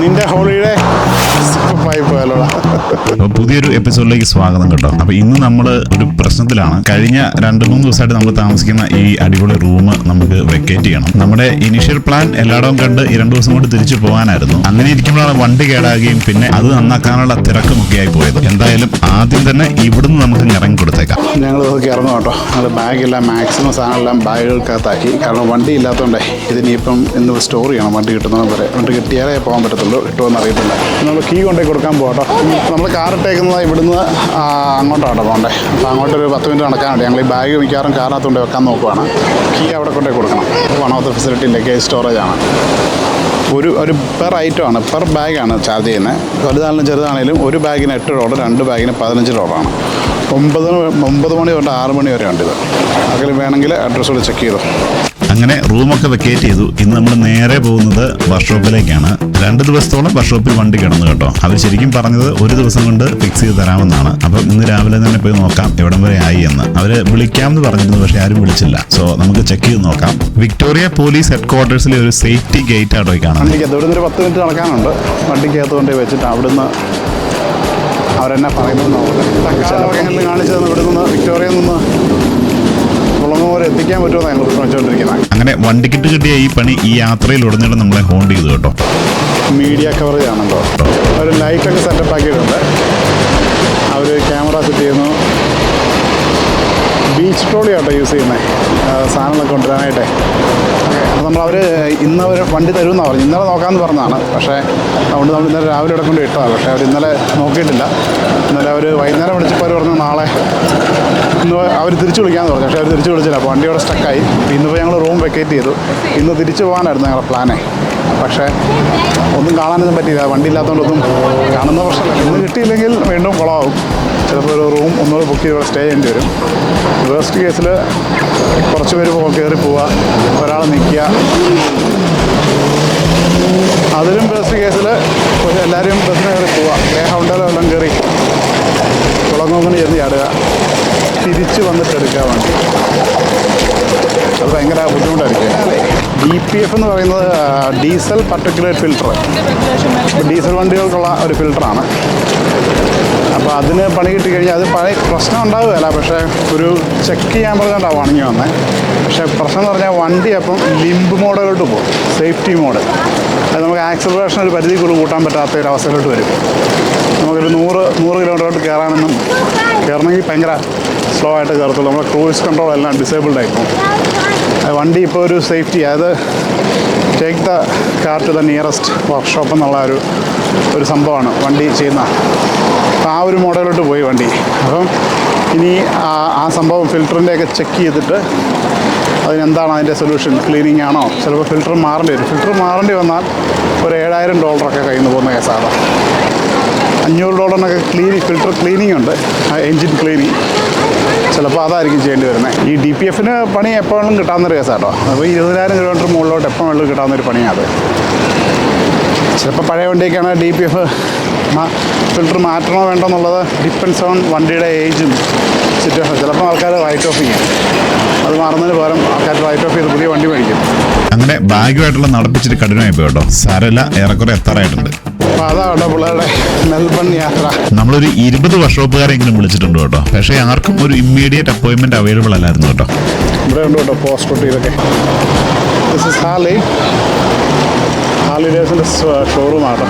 നിന്റെ ഹോളിഡേ പുതിയൊരു എപ്പിസോഡിലേക്ക് സ്വാഗതം കേട്ടോ. അപ്പൊ ഇന്ന് നമ്മൾ ഒരു പ്രശ്നത്തിലാണ്. കഴിഞ്ഞ രണ്ട് മൂന്ന് ദിവസമായിട്ട് നമ്മൾ താമസിക്കുന്ന ഈ അടിപൊളി റൂം നമുക്ക് വെക്കേറ്റ് ചെയ്യണം. നമ്മുടെ ഇനിഷ്യൽ പ്ലാൻ എല്ലായിടവും കണ്ട് ഈ രണ്ടു ദിവസം കൊണ്ട് തിരിച്ചു പോകാനായിരുന്നു. അങ്ങനെ ഇരിക്കുമ്പോഴാണ് വണ്ടി കേടാകുകയും പിന്നെ അത് നന്നാക്കാനുള്ള തിരക്കുമൊക്കെ ആയി പോയത്. എന്തായാലും ആദ്യം തന്നെ ഇവിടുന്ന് നമുക്ക് ഇറങ്ങി കൊടുത്തേക്കാം. ഞങ്ങൾ നോക്കി ഇറങ്ങും കേട്ടോ. ഞങ്ങൾ ബാഗെല്ലാം മാക്സിമം സാധനമെല്ലാം ബാഗുകൾക്കകത്താക്കി. കാരണം വണ്ടി ഇല്ലാത്തതുകൊണ്ട് ഇതിനിപ്പം ഇന്ന് സ്റ്റോർ ചെയ്യണം. വണ്ടി കിട്ടുന്നത് വരെ. വണ്ടി കിട്ടിയാലേ പോകാൻ പറ്റത്തുള്ളൂ. കിട്ടുമെന്ന് അറിയത്തില്ല. നമ്മൾ കീ കൊണ്ടേ കൊടുക്കാൻ പോകട്ടോ നമ്മൾ കാർ ഇട്ടേക്കുന്നത് ഇവിടുന്ന് അങ്ങോട്ടാണ് പോകണ്ടേ. അപ്പോൾ അങ്ങോട്ടൊരു പത്ത് മിനിറ്റ് നടക്കാനുണ്ട് ഞങ്ങൾ ഈ ബാഗ് മിക്കവാറും കാറിനകത്ത് കൊണ്ട് വെക്കാൻ നോക്കുവാണ്. കീ അവിടെ കൊണ്ടേ കൊടുക്കണം. One of the facility luggage storage ആണ്. ഒരു ഒരു പെർ ഐറ്റം ആണ് പെർ ബാഗാണ് ചാർജ് ചെയ്യുന്നത്. വലുതാണെങ്കിലും ചെറുതാണെങ്കിലും ഒരു ബാഗിന് എട്ട് ഡോളർ രണ്ട് ബാഗിന് പതിനഞ്ച് ഡോളറാണ് ഒമ്പത് ഒമ്പത് മണി തൊട്ട് ആറ് മണി വരെ ഉണ്ട് ഇത്. അതിൽ വേണമെങ്കിൽ അഡ്രസ്സോട് ചെക്ക് ചെയ്തു. അങ്ങനെ റൂമൊക്കെ വെക്കേറ്റ് ചെയ്തു. ഇന്ന് നമ്മൾ നേരെ പോകുന്നത് വർക്ക്ഷോപ്പിലേക്കാണ്. രണ്ട് ദിവസത്തോളം വർക്ക്ഷോപ്പിൽ വണ്ടി കിടന്നു കേട്ടോ. അവർ ശരിക്കും പറഞ്ഞത് ഒരു ദിവസം കൊണ്ട് ഫിക്സ് ചെയ്ത് തരാമെന്നാണ്. അപ്പം ഇന്ന് രാവിലെ തന്നെ പോയി നോക്കാം എവിടം വരെ ആയി എന്ന്. അവർ വിളിക്കാമെന്ന് പറഞ്ഞിരുന്നു പക്ഷെ ആരും വിളിച്ചില്ല. സോ നമുക്ക് ചെക്ക് ചെയ്ത് നോക്കാം. വിക്ടോറിയ പോലീസ് ഹെഡ് ക്വാർട്ടേഴ്സിലെ ഒരു സേഫ്റ്റി ഗേറ്റ് ആട്ടോ കാണാം ഒരു പത്ത് മിനിറ്റ് നടക്കാനുണ്ട്. വണ്ടിക്കകത്ത് കൊണ്ട് വെച്ചിട്ട് അവിടുന്ന് അവരെന്നെ പറയുന്നത് നോക്കട്ടെ. എത്തിക്കാൻ പറ്റുമെന്ന് ഞങ്ങൾ ശ്രമിച്ചുകൊണ്ടിരിക്കുന്നത് അങ്ങനെ വണ്ടിക്കിട്ട് കിട്ടിയ ഈ പണി ഈ യാത്രയിൽ യാത്രയിലുടനീളം നമ്മളെ ഹോണ്ട് ചെയ്തു കേട്ടോ. മീഡിയ കവറേജ് ആണല്ലോ ഒരു ലൈറ്റൊക്കെ സെറ്റപ്പ് ആക്കിയിട്ടുണ്ട്. അവർ ക്യാമറ സെറ്റ് ചെയ്യുന്നു. ബീച്ച് ട്രോളി ആട്ടോ യൂസ് ചെയ്യുന്നത്. സാധനങ്ങളൊക്കെ കൊണ്ടുവരാനായിട്ടേ. അപ്പോൾ നമ്മൾ അവർ ഇന്ന് അവർ വണ്ടി തരുമെന്നാണ് പറഞ്ഞു ഇന്നലെ നോക്കാമെന്ന് പറഞ്ഞതാണ്. പക്ഷേ അതുകൊണ്ട് നമ്മൾ ഇന്നലെ രാവിലെ ഇവിടെ കൊണ്ട് ഇട്ടതാണ് പക്ഷേ അവർ ഇന്നലെ നോക്കിയിട്ടില്ല. ഇന്നലെ അവർ വൈകുന്നേരം വിളിച്ചപ്പോൾ അവർ പറഞ്ഞു നാളെ ഇന്ന് അവർ തിരിച്ചു വിളിക്കാമെന്ന് പറഞ്ഞു. പക്ഷേ അവർ തിരിച്ചു വിളിച്ചില്ല. അപ്പോൾ വണ്ടി അവിടെ സ്റ്റക്കായി ഇന്നിപ്പോൾ ഞങ്ങൾ റൂം വെക്കേറ്റ് ചെയ്തു. ഇന്ന് തിരിച്ചു പോകാനായിരുന്നു ഞങ്ങളുടെ പ്ലാനേ പക്ഷേ ഒന്നും കാണാനൊന്നും പറ്റിയില്ല. വണ്ടി ഇല്ലാത്തതുകൊണ്ടൊന്നും കാണുന്ന പ്രശ്നമില്ല ഇന്ന് കിട്ടിയില്ലെങ്കിൽ വീണ്ടും കുളമാവും ചിലപ്പോൾ ഒരു റൂം ഒന്നുകൂടെ ബുക്ക് ചെയ്ത് സ്റ്റേ ചെയ്യേണ്ടി വരും. വേസ്റ്റ് കേസിൽ കുറച്ച് പേര് കയറി പോവുക ഒരാൾ നിൽക്കുക. അതിലും വേസ്റ്റ് കേസിൽ എല്ലാവരും ബസ്സിന് കയറി പോവുക. എല്ലാം കയറി കുളങ്ങോങ്ങിന് ചെന്ന് ചാടുക. തിരിച്ച് വന്നിട്ട് പി എഫ് എന്ന് പറയുന്നത് ഡീസൽ പർട്ടിക്കുലർ ഫിൽട്ടർ. ഡീസൽ വണ്ടികൾക്കുള്ള ഒരു ഫിൽട്ടറാണ്. അപ്പോൾ അതിന് പണി കിട്ടി കഴിഞ്ഞാൽ അത് പഴയ പ്രശ്നം ഉണ്ടാവുകയല്ല. പക്ഷേ ഒരു ചെക്ക് ചെയ്യാൻ പറഞ്ഞുകൊണ്ടാണ് വാണിങ്ങി വന്നത് പക്ഷേ പ്രശ്നം എന്ന് പറഞ്ഞാൽ വണ്ടി അപ്പം ലിംബ് മോഡലോട്ട് പോകും. Safety mode. അത് നമുക്ക് ആക്സിലറേഷൻ ഒരു പരിധി കൂടുതൽ കൂട്ടാൻ പറ്റാത്ത ഒരു അവസ്ഥയിലോട്ട് വരും. നമുക്കൊരു നൂറ് നൂറ് കിലോമീറ്ററോട്ട് കയറാനൊന്നും കയറണമെങ്കിൽ ഭയങ്കര സ്ലോ ആയിട്ട് കയറത്തുള്ളൂ. നമ്മുടെ ക്രൂയിസ് കൺട്രോൾ എല്ലാം ഡിസേബിൾഡ് ആയിപ്പോൾ വണ്ടി ഇപ്പോൾ ഒരു സേഫ്റ്റി അതായത് take the car to the nearest workshop എന്നുള്ള ഒരു ഒരു സംഭവമാണ്. വണ്ടി ചെയ്യുന്ന ആ ഒരു മോഡലിലോട്ട് പോയി വണ്ടി. അപ്പം ഇനി ആ ആ സംഭവം ഫിൽറ്ററിന്റെയൊക്കെ ചെക്ക് ചെയ്തിട്ട് അതിനെന്താണ് അതിന്റെ സൊല്യൂഷൻ ക്ലീനിങ് ആണോ? ചിലപ്പോൾ ഫിൽറ്റർ മാറേണ്ടി വരും. ഫിൽറ്റർ മാറേണ്ടി വന്നാൽ ഒരു ഏഴായിരം ഡോളറൊക്കെ കയ്യിൽ നിന്ന് പോകുന്ന കേസാണ്. അഞ്ഞൂറ് ഡോളറിനൊക്കെ ക്ലീനിങ് ഫിൽറ്റർ ക്ലീനിങ് ഉണ്ട്. എൻജിൻ ക്ലീനിങ് ചിലപ്പോൾ അതായിരിക്കും ചെയ്യേണ്ടി വരുന്നത് ഈ ഡി പി എഫിന് പണി എപ്പോഴും കിട്ടാവുന്നൊരു കേസാട്ടോ. അപ്പോൾ ഇരുപതിനായിരം കിലോമീറ്റർ മുകളിലോട്ട് എപ്പോൾ വേണമെങ്കിലും കിട്ടാവുന്നൊരു പണിയാണ് ചിലപ്പോൾ പഴയ വണ്ടിയൊക്കെയാണ് ഡി പി എഫ് ഫിൽറ്റർ മാറ്റണോ വേണ്ടോ എന്നുള്ളത് ഡിപ്പെൻസ് ഓൺ വണ്ടിയുടെ ഏജും സിറ്റുവേഷൻ ചിലപ്പോൾ ആൾക്കാർ റൈറ്റ് ഓഫ് ചെയ്യും. അത് മാറുന്നതിന് പകരം ആൾക്കാർ റൈറ്റ് ഓഫ് ചെയ്ത് പുതിയ വണ്ടി മേടിക്കും. അങ്ങനെ ബാഗുമായിട്ടുള്ള നടപ്പിച്ചിട്ട് കഠിനമായി പോയി കേട്ടോ. സാരമില്ല ഏറെക്കുറെ എത്താറായിട്ടുണ്ട്. അപ്പോൾ അതാണ് പിള്ളേരുടെ മെൽബൺ യാത്ര. നമ്മളൊരു ഇരുപത് വർഷോപ്പുകാരെങ്കിലും വിളിച്ചിട്ടുണ്ട് കേട്ടോ. പക്ഷേ ആർക്കും ഒരു ഇമ്മീഡിയറ്റ് അപ്പോയിൻമെന്റ് അവൈലബിൾ അല്ലായിരുന്നു കേട്ടോ. ഇവിടെ ഉണ്ട് കേട്ടോ പോസ്റ്റ് ഒട്ടി ഇതൊക്കെ. ദിസ് ഇസ് ഹാർലി ഹാർലി ഡേസിന്റെ ഷോറൂം ആട്ടോ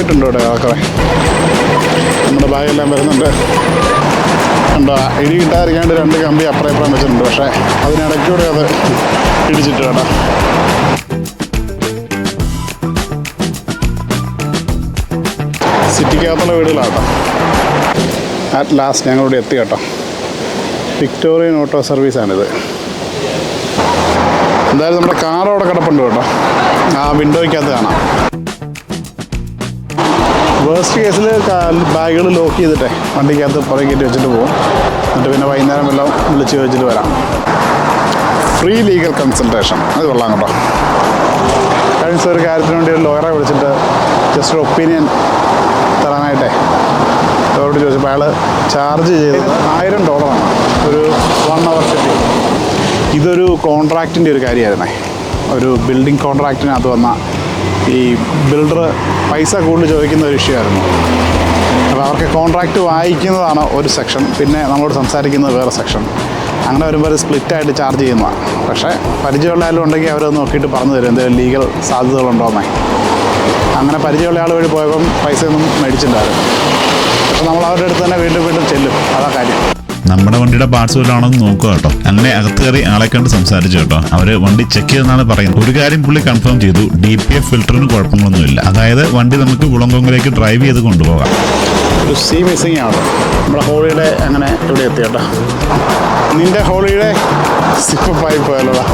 എത്താറായിട്ടുണ്ട് ഇവിടെ ആൾക്കാരെ നമ്മുടെ ബാഗെല്ലാം വരുന്നുണ്ട്. ഉണ്ടോ ഇടി കിട്ടാതിരിക്കാണ്ട് രണ്ട് കമ്പി അപ്പുറം ഇപ്പുറം വെച്ചിട്ടുണ്ട്. പക്ഷേ അതിനിടയ്ക്കൂടെ അത് ഇടിച്ചിട്ട് കേട്ടോ. സിറ്റിക്കകത്തുള്ള വീടുകളാട്ടോ. അറ്റ് ലാസ്റ്റ് ഞങ്ങളിവിടെ എത്തി കേട്ടോ. വിക്ടോറിയൻ ഓട്ടോ സർവീസാണിത് എന്തായാലും നമ്മുടെ അവിടെ കിടപ്പുണ്ട് കേട്ടോ. ആ വിൻഡോയ്ക്കകത്ത് കാണാം. വേസ്റ്റ് കേസിൽ ബാഗുകൾ ലോക്ക് ചെയ്തിട്ടേ. വണ്ടിക്കകത്ത് പുറകെ കയറ്റി വെച്ചിട്ട് പോകും എന്നിട്ട് പിന്നെ വൈകുന്നേരം വിളിച്ച് ചോദിച്ചിട്ട് വരാം. ഫ്രീ ലീഗൽ കൺസൾട്ടേഷൻ അത് കൊള്ളാം കേട്ടോ. കഴിഞ്ഞ ഒരു കാര്യത്തിന് വേണ്ടി ഒരു ലോയറെ വിളിച്ചിട്ട് ജസ്റ്റ് ഒരു ഒപ്പീനിയൻ തരാനായിട്ടേ. അവരോട് ചോദിച്ചപ്പോൾ അയാൾ ചാർജ് ചെയ്തത് ആയിരം ഡോളറാണ് ഒരു വൺ അവർ സെറ്റ് ഇതൊരു കോൺട്രാക്റ്റിന്റെ ഒരു കാര്യമായിരുന്നേ. ഒരു ബിൽഡിംഗ് കോൺട്രാക്റ്റിനകത്ത് വന്ന ഈ ബിൽഡർ പൈസ കൂടുതൽ ചോദിക്കുന്ന ഒരു ഇഷ്യൂ ആയിരുന്നു. അപ്പോൾ അവർക്ക് കോൺട്രാക്റ്റ് വായിക്കുന്നതാണ് ഒരു സെക്ഷൻ പിന്നെ നമ്മളോട് സംസാരിക്കുന്നത് വേറെ സെക്ഷൻ അങ്ങനെ വരുമ്പോൾ സ്പ്ലിറ്റായിട്ട് ചാർജ് ചെയ്യുന്നതാണ് പക്ഷേ പരിചയമുള്ള ആരും ഉണ്ടെങ്കിൽ അവരത് നോക്കിയിട്ട് പറഞ്ഞു തരും എന്തെങ്കിലും ലീഗൽ സാധ്യതകളുണ്ടോയെന്നേ അങ്ങനെ പരിചയമുള്ള ആൾ വഴി പോയപ്പം പൈസയൊന്നും മേടിച്ചിട്ടുണ്ടായിരുന്നു അപ്പോൾ നമ്മൾ അവരുടെ അടുത്ത് തന്നെ വീണ്ടും വീണ്ടും ചെല്ലും. അതാ കാര്യം. നമ്മുടെ വണ്ടിയുടെ പാർട്സ് വല്ലതാണെന്ന് നോക്കുക കേട്ടോ. അങ്ങനെ അകത്ത് കയറി ആളെ കണ്ട് സംസാരിച്ചു കേട്ടോ. അവർ വണ്ടി ചെക്ക് ചെയ്തെന്നാണ് പറയുന്നത്. ഒരു കാര്യം പുള്ളി കൺഫേം ചെയ്തു. ഡി പി എഫ് ഫിൽറ്ററിന് കുഴപ്പങ്ങളൊന്നുമില്ല. അതായത് വണ്ടി നമുക്ക് കുളങ്കൊങ്കിലേക്ക് ഡ്രൈവ് ചെയ്ത് കൊണ്ടുപോകാം. സീ മിസ്സിങ് ആണ്. നമ്മുടെ ഹോളിയുടെ അങ്ങനെ ഇവിടെ എത്തി കേട്ടോ. നിന്റെ ഹോളിഡേ സിപ്പപ്പായി പോയല്ലോടാ